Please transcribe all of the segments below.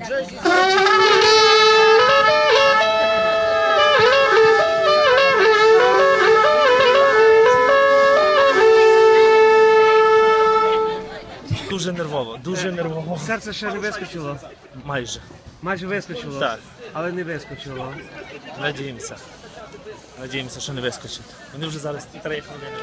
вже зі Дуже нервово, дуже нервово. Серце ще не вискочило. Майже. Майже вискочило. Так. Але не вискочило. Надіємося. Надіємося, що не вискочить. Вони вже зараз три хвилини.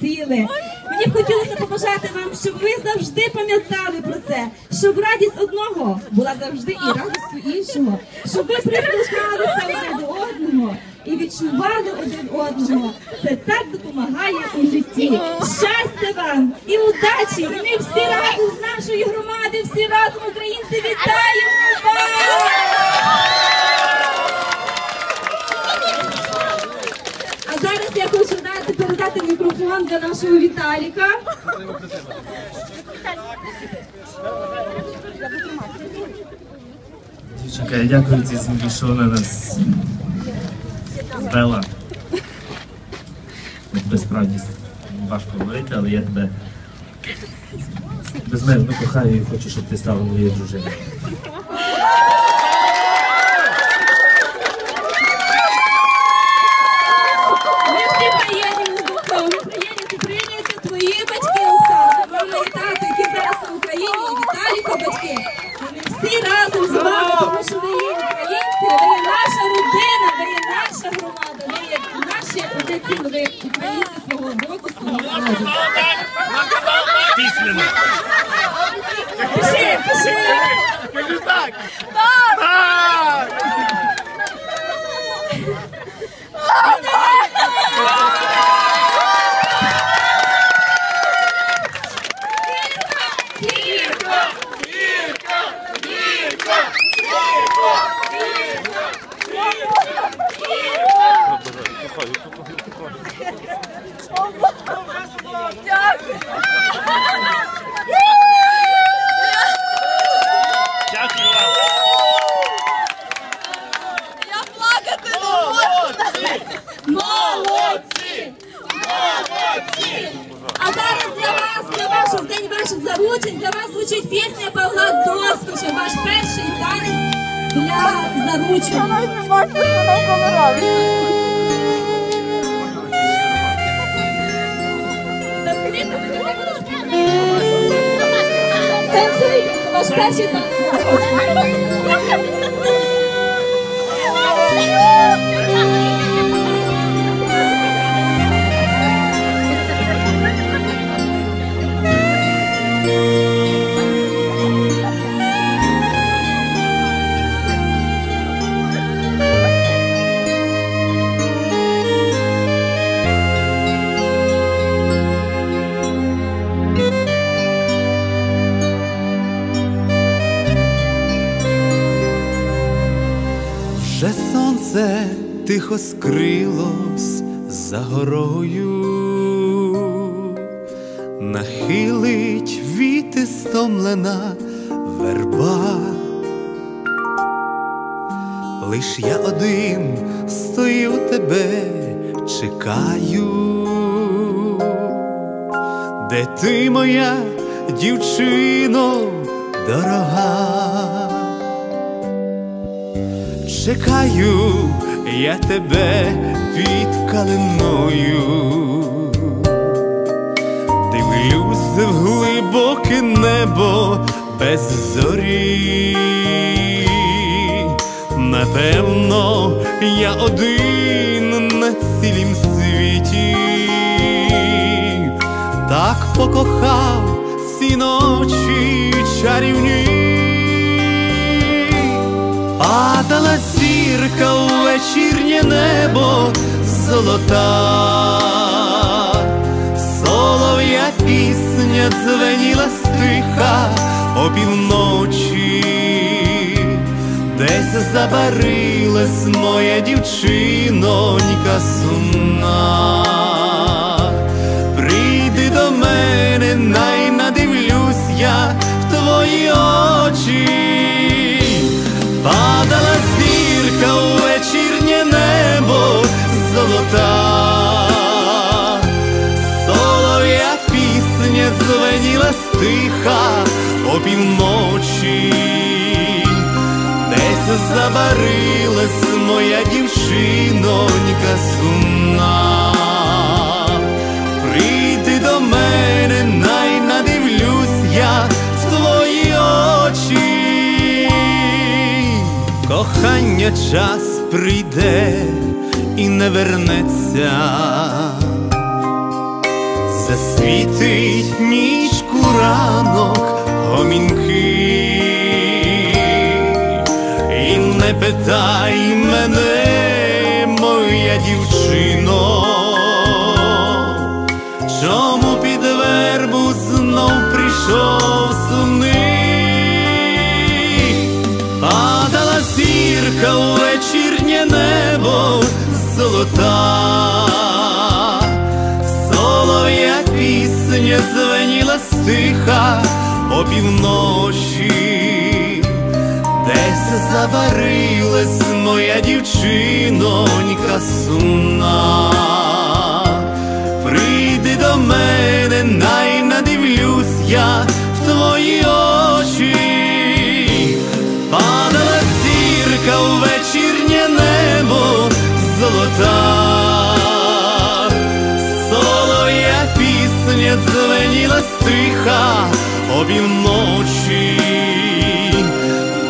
В одне. Мені хотілося побажати вам, щоб ви завжди пам'ятали про це, щоб радість одного була завжди і радістю іншого, щоб ви прислухалися один до одного і відчували один одного. Це так допомагає у житті. Щастя вам і удачі! Ми всі разом з нашої громади, всі разом українці вітаємо вас! А зараз я хочу дати передати мікрофон для нашого Віталіка. Дівчинка, я дякую цій землі, що вона нас звела. Тебе справді важко говорити, але я тебе безмежно кохаю і хочу, щоб ти стала моєю дружиною. You're just back. Stop. Заручень. Не бачу, що на камері. Танцюйте, це тихо скрилось за горою, нахилить віти стомлена верба. Лиш я один стою тебе, чекаю, де ти моя дівчино дорога. Чекаю я тебе під калиною, дивлюсь в глибоке небо без зорі. Напевно, я один на цілім світі, так покохав ці ночі чарівні. Падала зірка у вечірнє небо золота, солов'я пісня дзвеніла стиха опівночі, десь забарилась моя дівчинонька сумна. Стиха опівночі, десь забарилась моя дівчинонька сумна. Прийди до мене, най надивлюсь я в твої очі. Кохання час прийде і не вернеться, засвітить нічку ранок гомінки, і не питай мене, моя дівчино, чому під вербу знов прийшов сумний. Падала зірка у вечірнє небо золота, солов'я пісня звеніла стиха опівночі, десь заварилась моя дівчинонька сумна. Прийди до мене, най стиха обівночі,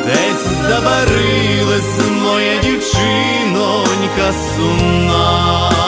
десь забарилась моя дівчинонька сумна.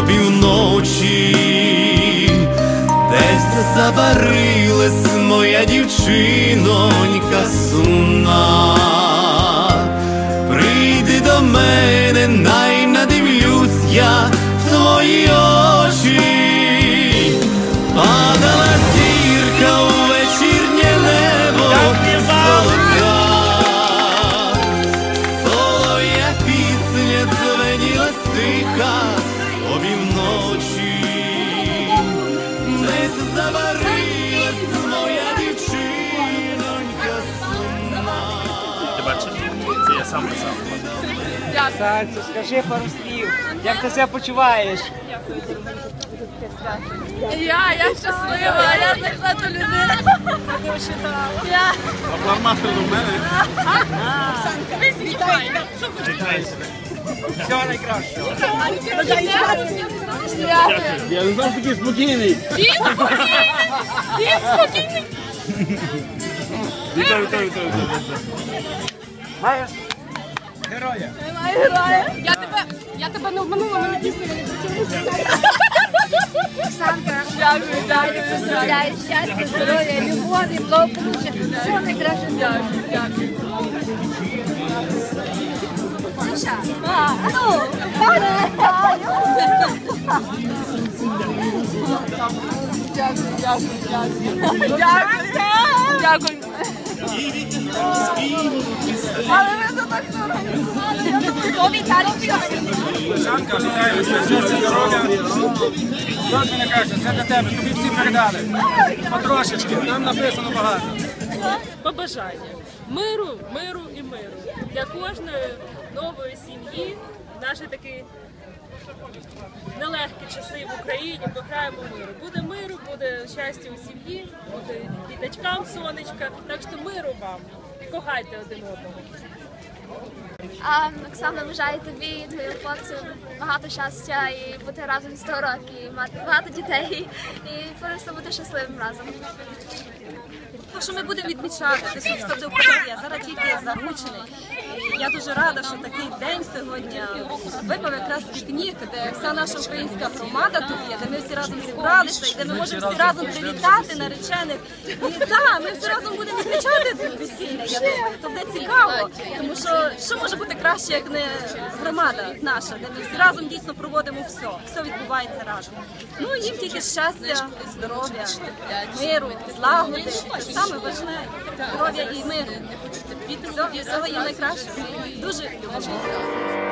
Опівночі, десь забарилась моя дівчинонька сумна. Прийди до мене, най надивлюсь я в твої очі. Падала зірка у вечірнє небо золота, солов'я пісня дзвеніла стиха тиха, тобі вночі заварилась моя дівчинонька сумна. Ти бачиш? Це я сам писав. Санцю, скажи пару слів. Як ти себе почуваєш? Я, я щаслива, я знайшла ту людину. Я. Всього найкращого. Я не знав такий спокійний. Він спокійний. Він спокійний. Вітаю, вітаю, вітаю, вітаю. Маєш героя. Немає героя. Я тебе, я тебе не обманула, мене дійсно не хотілося. Оксанка, Дякую, дякую, дякую. щастя, здоров'я, любові, благополуччя. Всього найкращого. Дякую, дякую. Душа. А, ну, пане. Дякую, дякую. Але ви за так організували. Мене каже, це тебе, всі передали. Потрошечки, нам написано багато. побажання миру, миру і миру для кожної нової сім'ї. Наші такі нелегкі часи в Україні бажаємо миру. Буде миру, буде щастя у сім'ї, буде діточкам сонечка. Так що миру вам і кохайте один одного. А, Оксана, бажаю тобі і твоєму хлопцю багато щастя і бути разом 100 років, і мати багато дітей і просто бути щасливим разом. То, що ми будемо відмічати, це щоб все здоров'я. Зараз тільки заручений. Я дуже рада, що такий день сьогодні випав якраз пікнік, де вся наша українська громада тут є, де ми всі разом зібралися і де ми можемо всі разом привітати наречених. І так, ми всі разом будемо відмічати це весілля. Я думаю, то буде цікаво, тому що що може бути краще, як не громада наша, де ми всі разом дійсно проводимо все. Все відбувається разом. Ну їм тільки щастя, здоров'я, миру, злагоди. Це саме важне. Здоров'я і миру. Всього, всього їм найкраще. Дуже люблю.